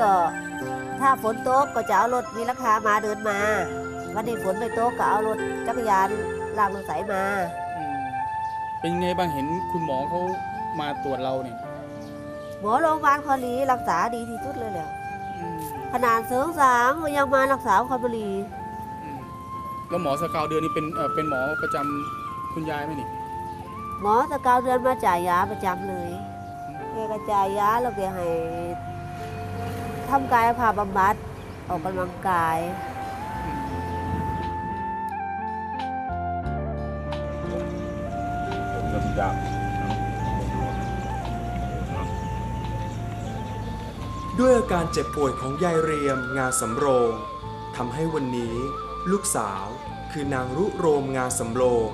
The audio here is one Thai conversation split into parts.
ก็ถ้าฝนตกก็จะเอารถมีราคามาเดินมา วันนี้ฝนไม่ตกก็เอารถจักรยานลากรถไถมา อืมเป็นไงบ้างเห็นคุณหมอเขามาตรวจเราเนี่ยหมอโรงพยาบาลคอลีรักษาดีที่สุดเลยแหละอืมขนาดเสริงสางก็ยังมารักษาคอนบุรีอืมแล้วหมอสกาวเดือนนี่เป็นเอ่อเป็นหมอประจำคุณยายไหมนี่ หมอสกาวเดือนมาจ่ายยาประจำเลยแกก็จ่ายยาแล้วแกให้ ทำกายภาพบำบัดออกกำลังกาย ผมก็ยากด้วยอาการเจ็บป่วยของยายเรียมงาสำโรงทำให้วันนี้ ลูกสาวคือนางรุโรมงาสำโรง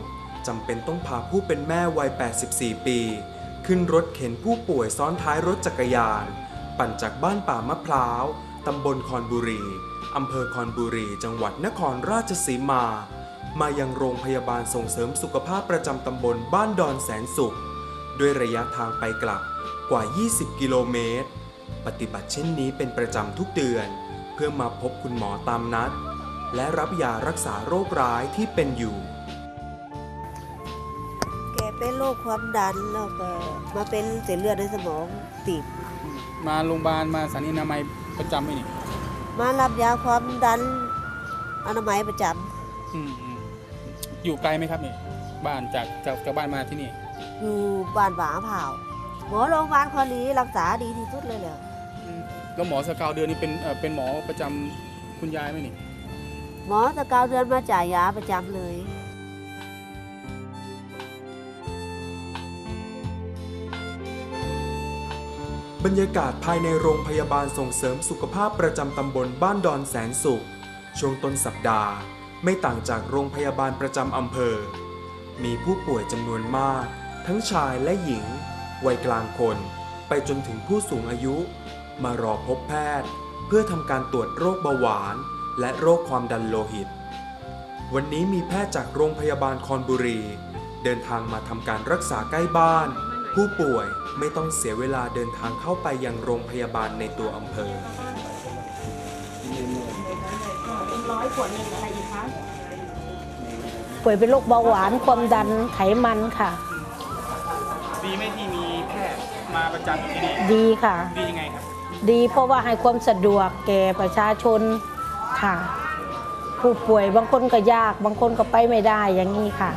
จำเป็นต้องพาผู้เป็นแม่วัย 84 ปี ขึ้นรถเข็นผู้ป่วยซ้อนท้ายรถจักรยาน ปั่นจากบ้านป่ามะพร้าว ตำบลคอนบุรี อำเภอคอนบุรี จังหวัดนครราชสีมา มายังโรงพยาบาลส่งเสริมสุขภาพประจำตำบลบ้านดอนแสนสุข ด้วยระยะทางไปกลับกว่า 20 กิโลเมตร ปฏิบัติเช่นนี้เป็นประจำทุกเดือน เพื่อมาพบคุณหมอตามนัด และรับยารักษาโรคร้ายที่เป็นอยู่แกเป็นโรคความดันแล้วก็มาเป็นเส้นเลือดในสมองตีบ มาโรงพยาบาลมาสถานีอนามัยประจำไหมนี่มารับยาความดันอนามัยประจอืมอืมอยู่ไกลไหมครับนี่บ้านจากจากจากบ้านมาที่นี่ำอยู่บ้านหวาเผาวหมอโรงพยาบาลคอลีรักษาดีที่สุดเลยแหละอืมแล้วหมอสกาวเดือนนี่เป็นเอ่อเป็นหมอประจำคุณยายไหมนี่ หมอสกาวเดือนมาจ่ายยาประจำเลย บรรยากาศภายในโรงพยาบาลส่งเสริมสุขภาพประจำตำบลบ้านดอนแสนสุข ช่วงต้นสัปดาห์ ไม่ต่างจากโรงพยาบาลประจำอำเภอ มีผู้ป่วยจำนวนมาก ทั้งชายและหญิง วัยกลางคน ไปจนถึงผู้สูงอายุ มารอพบแพทย์ เพื่อทำการตรวจโรคเบาหวาน และโรคความดันโลหิต วันนี้มีแพทย์จากโรงพยาบาลคอนบุรี เดินทางมาทำการรักษาใกล้บ้าน ผู้ป่วยไม่ต้องเสียเวลาเดินทางเข้าไปยังโรงพยาบาลในตัวอำเภอป่วยเป็นโรคเบาหวานความดันไขมันค่ะ ดีไหมที่มีแพทย์มาประจำที่นี่ดีค่ะ ดียังไงครับ ดีเพราะว่าให้ความสะดวกแก่ประชาชนค่ะ ผู้ป่วยบางคนก็ยาก บางคนก็ไปไม่ได้อย่างนี้ค่ะ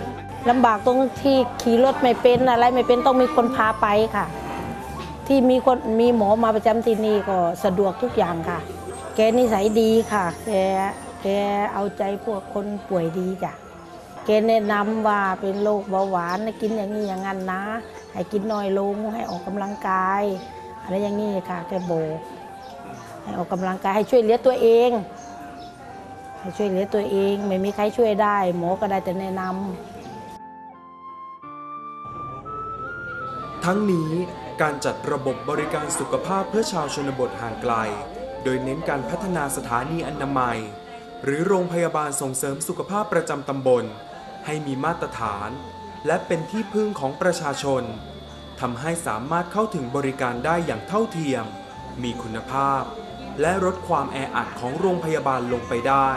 ลำบากตรงที่ขี่รถไม่เป็นอะไรไม่เป็นต้องมีคนพาไปค่ะ ที่มีคนมีหมอมาประจำที่นี่ก็สะดวกทุกอย่างค่ะ แกนิสัยดีค่ะ แกแกเอาใจพวกคนป่วยดีจ้ะแกแนะนำว่าเป็นโรคเบาหวานให้กินอย่างนี้อย่างนั้นนะ ให้กินน้อยลงให้ออกกำลังกายอะไรอย่างนี้ค่ะ แกโบกให้ออกกำลังกายให้ช่วยเหลือตัวเองให้ช่วยเหลือตัวเอง ไม่มีใครช่วยได้ หมอก็ได้แต่แนะนำ ทั้งนี้การจัดระบบบริการสุขภาพเพื่อชาวชนบทห่างไกล โดยเน้นการพัฒนาสถานีอนามัย หรือโรงพยาบาลส่งเสริมสุขภาพประจำตำบล ให้มีมาตรฐาน และเป็นที่พึ่งของประชาชนทำให้สามารถเข้าถึงบริการได้อย่างเท่าเทียม มีคุณภาพ และลดความแออัดของโรงพยาบาลลงไปได้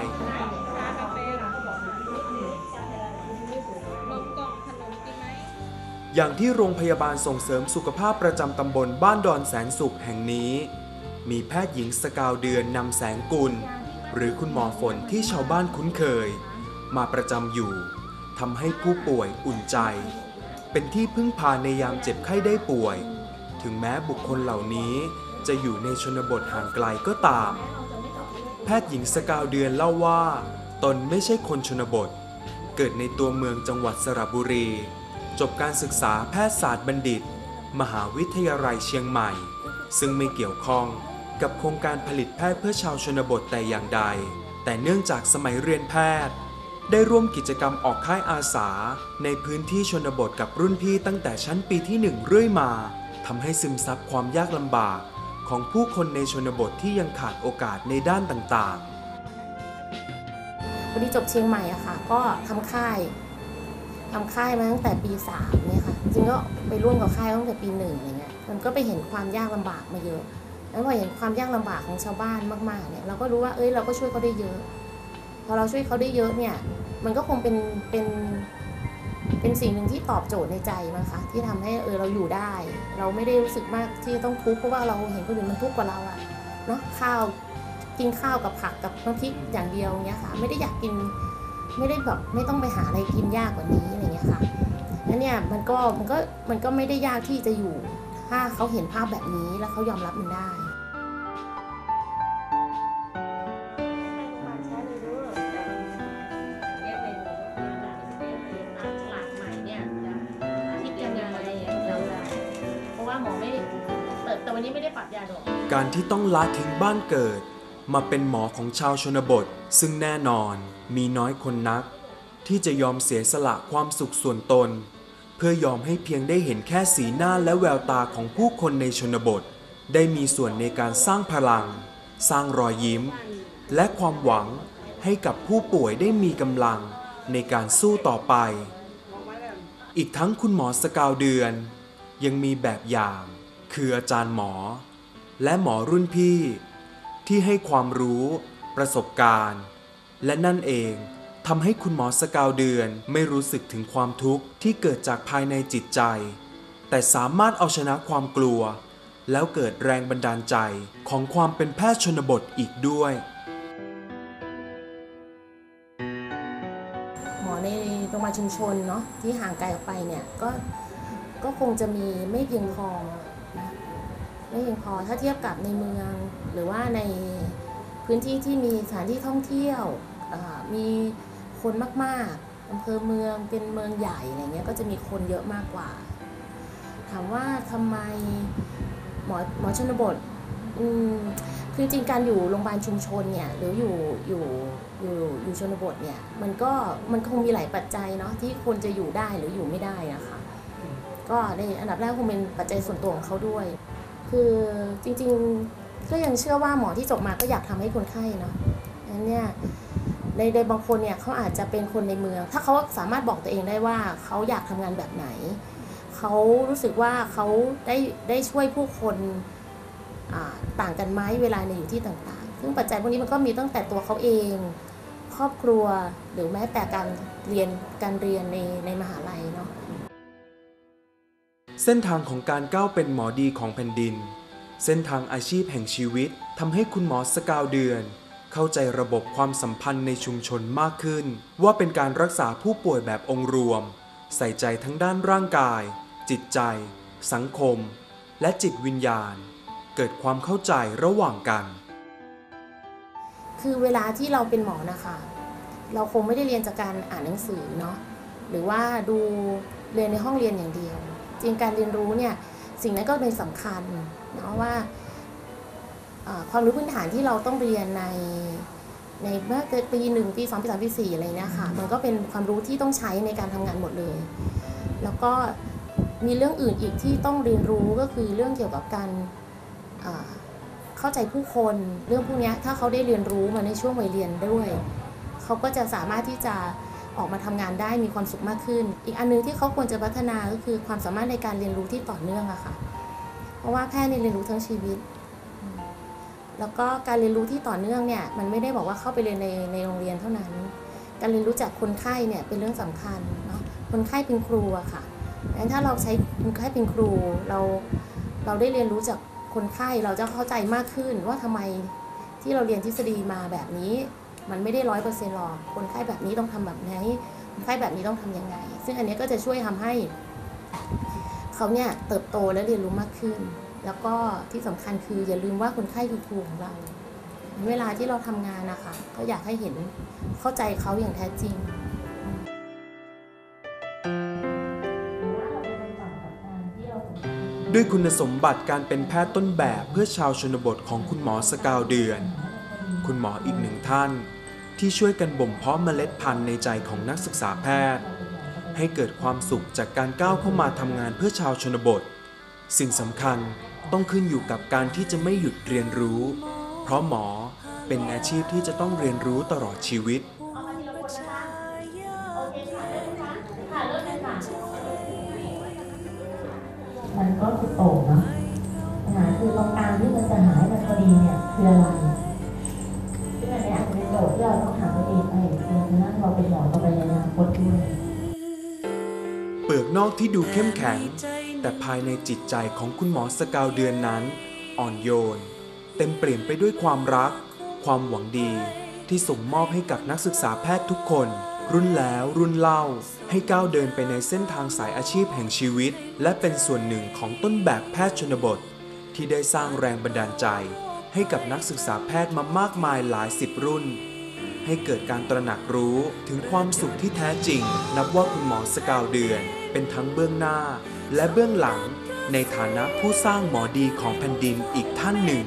อย่างที่โรงพยาบาลส่งเสริมสุขภาพประจำตำบลบ้านดอนแสนสุขแห่งนี้ มีแพทย์หญิงสกาวเดือนนำแสงกุล หรือคุณหมอฝนที่ชาวบ้านคุ้นเคย มาประจำอยู่ทำให้ผู้ป่วยอุ่นใจ เป็นที่พึ่งพาในยามเจ็บไข้ได้ป่วย ถึงแม้บุคคลเหล่านี้จะอยู่ในชนบทห่างไกลก็ตาม แพทย์หญิงสกาวเดือนเล่าว่า ตนไม่ใช่คนชนบท เกิดในตัวเมืองจังหวัดสระบุรี จบการศึกษาแพทยศาสตร์บัณฑิต มหาวิทยาลัยเชียงใหม่ ซึ่งไม่เกี่ยวข้องกับโครงการผลิตแพทย์เพื่อชาวชนบทแต่อย่างใด แต่เนื่องจากสมัยเรียนแพทย์ ได้ร่วมกิจกรรมออกค่ายอาสา ในพื้นที่ชนบทกับรุ่นพี่ตั้งแต่ชั้นปีที่หนึ่งเรื่อยมาทำให้ซึมซับความยากลำบากของผู้คนในชนบทที่ยังขาดโอกาสในด้านต่างๆพอดีจบเชียงใหม่อะค่ะ ก็ทำค่าย ทำค่ายมาตั้งแต่ปีสามเนี่ยค่ะ จริงก็ไปร่วมกับค่ายตั้งแต่ปีหนึ่งอย่างเงี้ย มันก็ไปเห็นความยากลำบากมาเยอะ แล้วพอเห็นความยากลำบากของชาวบ้านมากๆเนี่ย เราก็รู้ว่า เอ้ย เราก็ช่วยเขาได้เยอะ พอเราช่วยเขาได้เยอะเนี่ย มันก็คงเป็น เป็น เป็นสิ่งหนึ่งที่ตอบโจทย์ในใจมั้งคะ ที่ทำให้เออเราอยู่ได้ เราไม่ได้รู้สึกมากที่จะต้องทุกข์เพราะว่าเราเห็นคนอื่นมันทุกข์กว่าเราอะเนาะ ข้าว กินข้าวกับผักกับน้ำพริกอย่างเดียวเงี้ยค่ะ ไม่ได้อยากกิน ไม่ได้แบบไม่ต้องไปหาอะไรกินยากกว่านี้อะไรเงี้ยค่ะนั่นเนี่ยมันก็มันก็มันก็ไม่ได้ยากที่จะอยู่ ถ้าเขาเห็นภาพแบบนี้แล้วเขายอมรับมันได้คิดยังไงเพราะว่าหมอไม่แต่แต่วันนี้ไม่ได้ปรับยาดอกการที่ต้องละทิ้งบ้านเกิด มาเป็นหมอของชาวชนบท ซึ่งแน่นอนมีน้อยคนนัก ที่จะยอมเสียสละความสุขส่วนตน เพื่อยอมให้เพียงได้เห็นแค่สีหน้าและแววตาของผู้คนในชนบท ได้มีส่วนในการสร้างพลัง สร้างรอยยิ้ม และความหวังให้กับผู้ป่วยได้มีกำลังในการสู้ต่อไป อีกทั้งคุณหมอสกาวเดือน ยังมีแบบอย่าง คืออาจารย์หมอ และหมอรุ่นพี่ ที่ให้ความรู้ ประสบการณ์ และนั่นเองทำให้คุณหมอสกาวเดือนไม่รู้สึกถึงความทุกข์ที่เกิดจากภายในจิตใจ แต่สามารถเอาชนะความกลัว แล้วเกิดแรงบันดาลใจของความเป็นแพทย์ชนบทอีกด้วย หมอในโรงพยาบาลชุมชนเนาะที่ห่างไกลออกไปเนี่ยก็ก็คงจะมีไม่เพียงพอ ไม่เพียงพอถ้าเทียบกับในเมือง หรือว่าในพื้นที่ที่มีสถานที่ท่องเที่ยวมีคนมากๆอำเภอเมืองเป็นเมืองใหญ่อะไรเงี้ยก็จะมีคนเยอะมากกว่า ถามว่าทำไมหมอหมอชนบทอืมคือจริงการอยู่โรงพยาบาลชุมชนเนี่ยหรืออยู่อยู่อยู่อยู่ชนบทเนี่ยมันก็มันคงมีหลายปัจจัยเนาะที่คนจะอยู่ได้หรืออยู่ไม่ได้อะคะก็ในอันดับแรกคงเป็นปัจจัยส่วนตัวของเขาด้วย คือจริงๆก็ยังเชื่อว่าหมอที่จบมาก็อยากทำให้คนไข้เนาะอันเนี้ยในในบางคนเนี่ยเขาอาจจะเป็นคนในเมือง ถ้าเขาสามารถบอกตัวเองได้ว่าเขาอยากทำงานแบบไหนเขารู้สึกว่าเขาได้ได้ช่วยผู้คนต่างกันไหมเวลาในอยู่ที่ต่างๆ ซึ่งปัจจัยพวกนี้มันก็มีตั้งแต่ตัวเขาเอง ครอบครัวหรือแม้แต่การเรียนการเรียนในในมหาลัยเนาะ เส้นทางของการก้าวเป็นหมอดีของแผ่นดิน เส้นทางอาชีพแห่งชีวิตทำให้คุณหมอสกาวเดือน เข้าใจระบบความสัมพันธ์ในชุมชนมากขึ้น ว่าเป็นการรักษาผู้ป่วยแบบองค์รวม ใส่ใจทั้งด้านร่างกาย จิตใจ สังคม และจิตวิญญาณ เกิดความเข้าใจระหว่างกัน คือเวลาที่เราเป็นหมอนะคะ เราคงไม่ได้เรียนจากการอ่านหนังสือเนาะหรือว่าดูเรียนในห้องเรียนอย่างเดียว จริงการเรียนรู้เนี่ยสิ่งนั้นก็เป็นสำคัญเนาะว่าความรู้พื้นฐานที่เราต้องเรียนในในเมื่อเกิดปีหนึ่งปีสองปีสามปีสี่อะไรเนี่ยค่ะมันก็เป็นความรู้ที่ต้องใช้ในการทำงานหมดเลย แล้วก็มีเรื่องอื่นอีกที่ต้องเรียนรู้ก็คือเรื่องเกี่ยวกับการเข้าใจผู้คนเรื่องพวกนี้ถ้าเขาได้เรียนรู้มาในช่วงวัยเรียนด้วย เขาก็จะสามารถที่จะ ออกมาทำงานได้มีความสุขมากขึ้น อีกอันนึงที่เขาควรจะพัฒนาก็คือความสามารถในการเรียนรู้ที่ต่อเนื่องอะค่ะ เพราะว่าแพทย์เนี่ยเรียนรู้ทั้งชีวิต แล้วก็การเรียนรู้ที่ต่อเนื่องเนี่ยมันไม่ได้บอกว่าเข้าไปเรียนในในโรงเรียนเท่านั้น การเรียนรู้จากคนไข้เนี่ยเป็นเรื่องสำคัญเนาะ คนไข้เป็นครูอะค่ะงั้นถ้าเราใช้คนไข้เป็นครูเราเราได้เรียนรู้จากคนไข้เราจะเข้าใจมากขึ้นว่าทำไมที่เราเรียนทฤษฎีมาแบบนี้ มันไม่ได้ร้อยเปอร์เซ็นต์หรอกคนไข้แบบนี้ต้องทำแบบไหนคนไข้แบบนี้ต้องทำยังไง ซึ่งอันนี้ก็จะช่วยทำให้ เขาเนี่ยเติบโตและเรียนรู้มากขึ้น แล้วก็ที่สำคัญคืออย่าลืมว่าคนไข้คือครูของเรา เวลาที่เราทำงานนะคะ ก็อยากให้เห็นเข้าใจเขาอย่างแท้จริงด้วยคุณสมบัติการเป็นแพทย์ต้นแบบเพื่อชาวชนบทของคุณหมอสกาวเดือน คุณหมออีกหนึ่งท่าน ที่ช่วยกันบ่มเพาะเมล็ดพันธุ์ในใจของนักศึกษาแพทย์ ให้เกิดความสุขจากการก้าวเข้ามาทำงานเพื่อชาวชนบท สิ่งสำคัญต้องขึ้นอยู่กับการที่จะไม่หยุดเรียนรู้ เพราะหมอเป็นอาชีพที่จะต้องเรียนรู้ตลอดชีวิตมันก็คือโต่งเนาะขนาคือตรงกลางที่มันจะหายมันพอดีเนี่ยคืออะไร กที่ดูเข้มแข็ง แต่ภายในจิตใจของคุณหมอสกาวเดือนนั้น อ่อนโยน เต็มเปลี่ยนไปด้วยความรัก ความหวังดี ที่ส่งมอบให้กับนักศึกษาแพทย์ทุกคน รุ่นแล้วรุ่นเล่า ให้ก้าวเดินไปในเส้นทางสายอาชีพแห่งชีวิต และเป็นส่วนหนึ่งของต้นแบบแพทย์ชนบท ที่ได้สร้างแรงบันดาลใจ ให้กับนักศึกษาแพทย์มามากมายหลายสิบรุ่นให้เกิดการตระหนักรู้ถึงความสุขที่แท้จริง นับว่าคุณหมอสกาวเดือน เป็นทั้งเบื้องหน้าและเบื้องหลังในฐานะผู้สร้างหมอดีของแผ่นดินอีกท่านหนึ่ง